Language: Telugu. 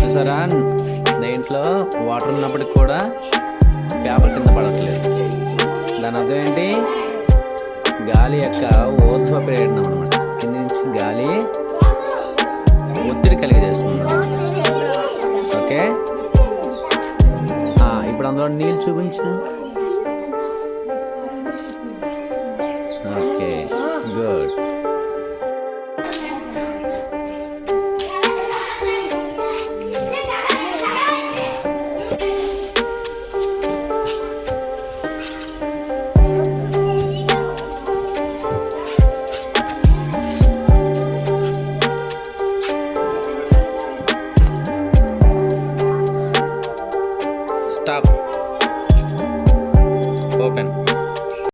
చూసారా? దేంట్లో వాటర్ ఉన్నప్పటికి కూడా పేపర్ కింద పడట్లేదు. దాని అర్థం ఏంటి? గాలి యొక్క ఊర్ధ్వ ప్రేరణ అనమాట కింద నుంచి గాలి ఒత్తిడి కలిగజేస్తుంది. ఓకే? ఇప్పుడు అందులో నీళ్ళు చూపించు. Okay, good. stop